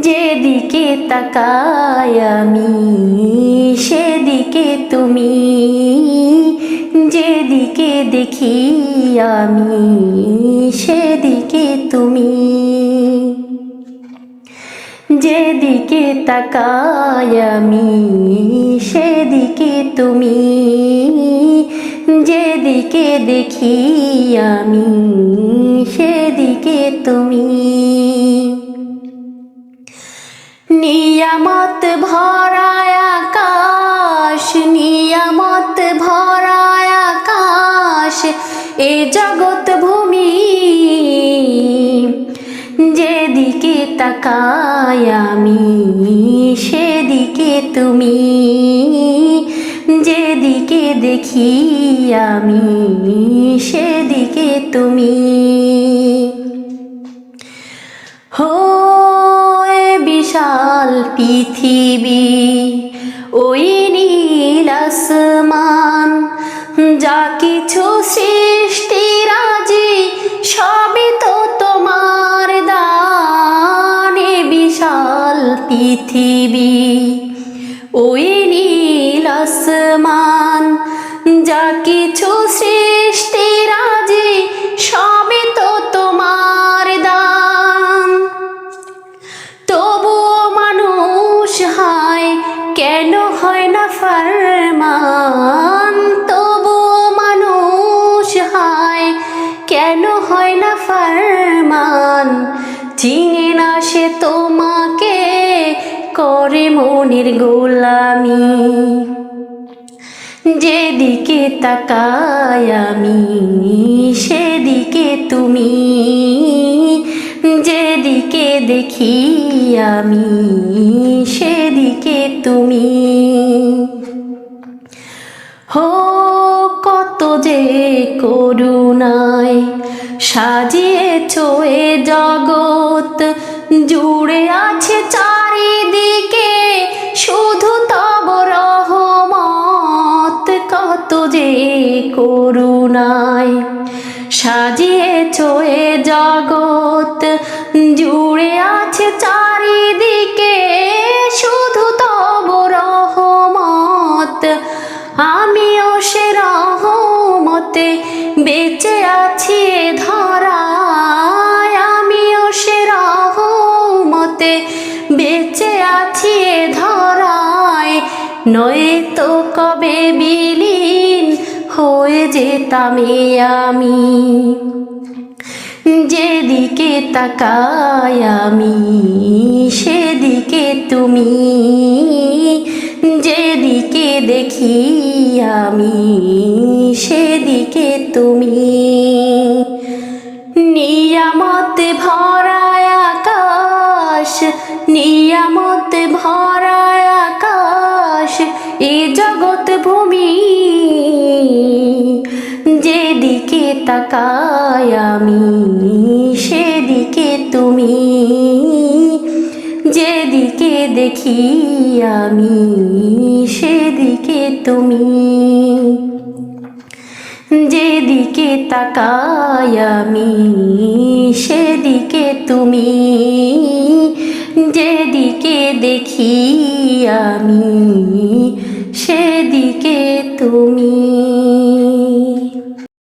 যেদিকে তাকাই আমি, সেদিকে তুমি। যেদিকে দেখি আমি, সেদিকে তুমি। যেদিকে তাকাই আমি, সেদিকে তুমি। যেদিকে দেখি আমি, সেদিকে তুমি। নিয়ামত ভরায় আকাশ, নিয়ামত ভরায় আকাশ, এ জগৎ ভূমি। যেদিকে তাকাই আমি, সেদিকে তুমি। যেদিকে দেখি আমি, সেদিকে তুমি। হয়ে বিশাল পৃথিবী, ওই নীল আসমান, যা কিছু সৃষ্টি রাজি, সবই তো তোমার দানে বিশাল পৃথিবী, ওই করে মনের গোলামি। যেদিকে তাকাই আমি, সেদিকে তুমি। যেদিকে দেখি আমি, সেদিকে তুমি। হো, কত যে করুণায় সাজিয়েছ এ জগৎ। জুড়ে আছে চারিদিকে রহমতে বেঁচে আছি ধরায়। আমিও সে রহমতে বেঁচে আছি ধরায়। নয় তো কবে বিলীন হয়ে যেতাম আমি। যেদিকে তাকাই আমি, সেদিকে তুমি দেখি আমি সেদিকে তুমি। নিয়ামত ভরায় আকাশ, নিয়ামত ভরায় আকাশ, এ জগৎ ভূমি। যেদিকে তাকায় আমি সেদিকে দেখি আমি সেদিকে তুমি। যেদিকে তাকাই আমি সেদিকে তুমি। যেদিকে দেখি আমি সেদিকে তুমি।